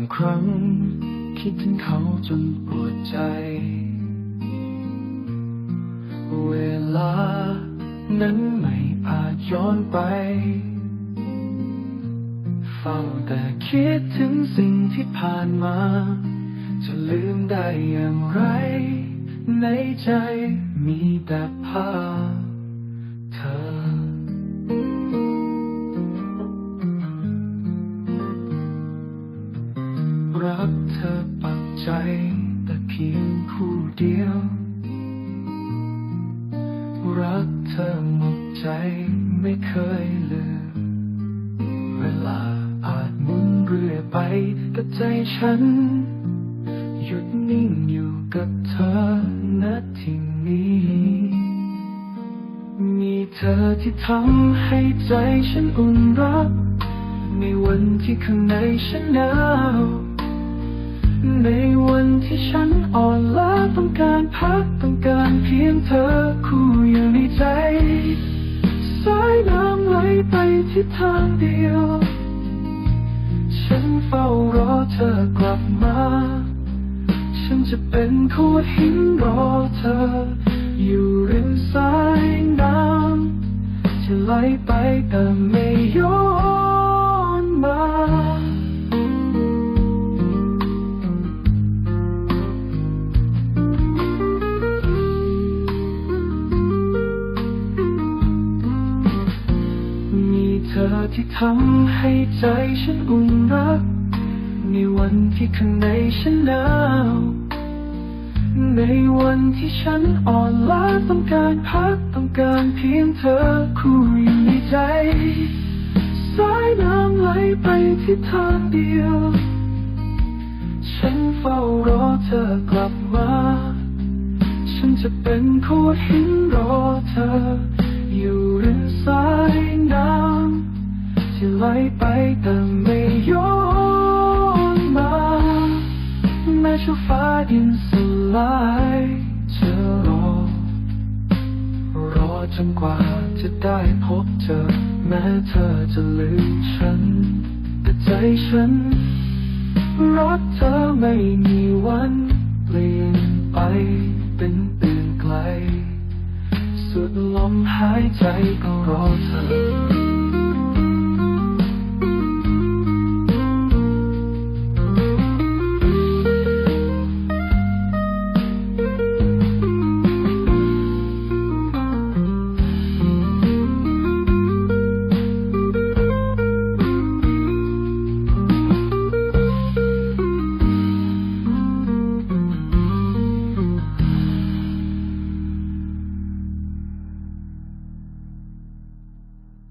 บางคิดถึงเขาจนปวดใจ เวลานั้นไม่อาจย้อนไป เฝ้าแต่คิดถึงสิ่งที่ผ่านมา จะลืมได้อย่างไร ในใจมีแต่ภาพ ใจแต่เพียงผู้เดียว รักเธอหมดใจไม่เคยลืม เวลาอาจมุนเรื่อยไปกับใจฉัน หยุดนิ่งอยู่กับเธอณที่นี้ มีเธอที่ทำให้ใจฉันอุ่นรัก ในวันที่ข้างในฉันหนาว ในวันที่ฉันอ่อนล้าต้องการพักต้องการเพียงเธอคู่อยู่ในใจ สายน้ำไหลไปทิศทางเดียว ฉันเฝ้ารอเธอกลับมา ฉันจะเป็นขวดหินรอเธอ อยู่ริมสายน้ำจะไหลไปแต่ไม่ย้อน ที่ทำให้ใจฉันอุ่นรัก ในวันที่ข้างในฉันหนาวในวันที่ฉันอ่อนล้าต้องการพักต้องการเพียงเธอคู่อยู่ในใจ สายน้ำไหลไปทิศทางเดียว ฉันเฝ้ารอเธอกลับมา ฉันจะเป็นขวดหินรอเธอ อยู่ริมสาย ที่ไหลไปแต่ไม่ย้อนมาแม้ชั่วฟ้าดินสลายจะรอ รอจนกว่าจะได้พบเธอ แม้เธอจะลืมฉัน แต่ใจฉันรักเธอไม่มีวันเปลี่ยนไปเป็นเปลี่นไกล สุดลมหายใจก็รอเธอ